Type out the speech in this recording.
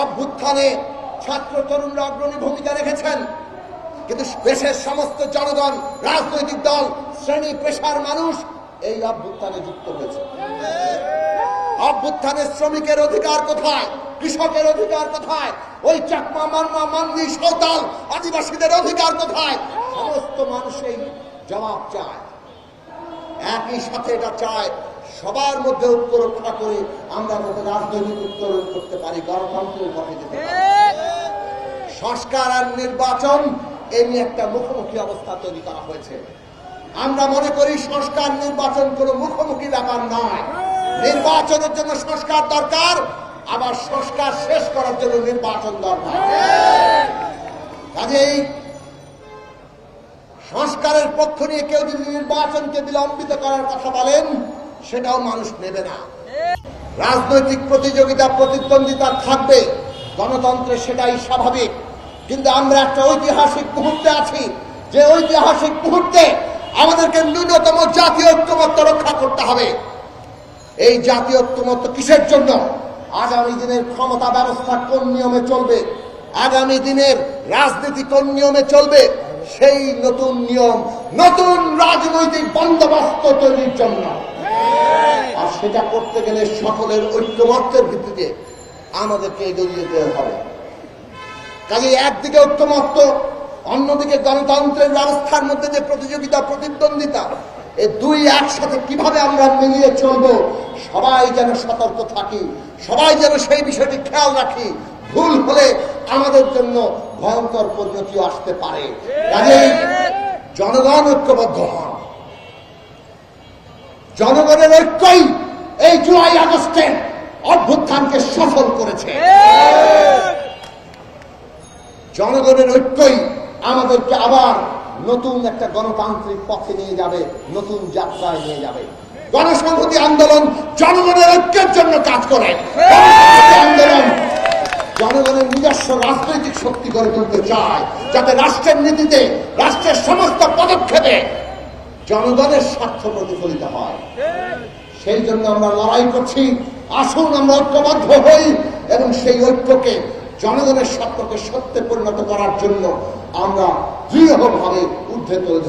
অভ্যুত্থানে ছাত্র তরুণরা অগ্রণী ভূমিকা রেখেছেন। কিন্তু দেশের সমস্ত জনগণ, রাজনৈতিক দল, শ্রেণি পেশার মানুষ এই অভ্যুত্থানে যুক্ত হয়েছে। অভ্যুত্থানের শ্রমিকের অধিকার কোথায়? কৃষকের অধিকার কোথায়? ওই চাকমা, মারমা মান্দি সাঁওতাল আদিবাসীদের অধিকার কোথায়? সমস্ত মানুষ এই জবাব চায়। একই সাথে এটা চায় সবার মধ্যে ঐক্য রক্ষা করে আমরা যাতে রাজনৈতিক উত্তরণ করতে পারি, গণতন্ত্রের পথে যেতে পারি। সংস্কার আর নির্বাচন এই নিয়ে একটা মুখোমুখি অবস্থা তৈরি করা হয়েছে। আমরা মনে করি সংস্কার নির্বাচন কোনো মুখোমুখি ব্যাপার নয়। নির্বাচনের জন্য সংস্কার দরকার, আবার সংস্কার শেষ করার জন্য নির্বাচন দরকার। কাজেই সংস্কারের পক্ষ নিয়ে কেউ যদি নির্বাচনকে বিলম্বিত করার কথা বলেন সেটাও মানুষ নেবে না। রাজনৈতিক প্রতিযোগিতা, প্রতিদ্বন্দ্বিতা থাকবে, গণতন্ত্রে সেটাই স্বাভাবিক। কিন্তু আমরা একটা ঐতিহাসিক মুহূর্তে আছি। যে ঐতিহাসিক মুহূর্তে আমাদেরকে ন্যূনতম জাতীয় ঐক্যমত্য রক্ষা করতে হবে। এই জাতীয় ঐক্যমত্য কিসের জন্য? আগামী দিনের ক্ষমতা ব্যবস্থা কোন নিয়মে চলবে? আগামী দিনের রাজনীতি কোন নিয়মে চলবে? সেই নতুন নিয়ম, নতুন রাজনৈতিক বন্দোবস্ত তৈরির জন্য। আর সেটা করতে গেলে সকলের ঐক্যমত্যের ভিত্তিতে আমাদেরকে এগিয়ে যেতে হবে। কাজে একদিকে ঐক্যমত্য, অন্যদিকে গণতন্ত্রের ব্যবস্থার মধ্যে যে প্রতিযোগিতা, প্রতিদ্বন্দ্বিতা এই দুই একসাথে কীভাবে আমরা মিলিয়ে চলবো, সবাই যেন সতর্ক থাকি, সবাই যেন সেই বিষয়টি খেয়াল রাখি, ভুল হলে আমাদের জন্য ভয়ঙ্কর পরিণতি আসতে পারে। কাজেই জনগণ ঐক্যবদ্ধ হন। জনগণের ঐক্যই এই জুলাই আগস্টে অভ্যুত্থানকে সফল করেছে। জনগণের ঐক্যই আমাদেরকে আবার নতুন একটা গণতান্ত্রিক পথে নিয়ে যাবে, নতুন যাত্রায় নিয়ে যাবে। গণসংহতি আন্দোলন জনগণের ঐক্যের জন্য কাজ করে। আন্দোলন জনগণের নিজস্ব রাজনৈতিক শক্তি গড়ে তুলতে চায়, যাতে রাষ্ট্রের নীতিতে রাষ্ট্রের সমস্ত পদক্ষেপে জনগণের স্বার্থ প্রতিফলিত হয়। সেই জন্য আমরা লড়াই করছি। আসুন, আমরা ঐক্যবদ্ধ হই এবং সেই ঐক্যকে, জনগণের স্বার্থকে সত্যে পরিণত করার জন্য আমরা দৃঢ়ভাবে ঊর্ধ্বে তুলে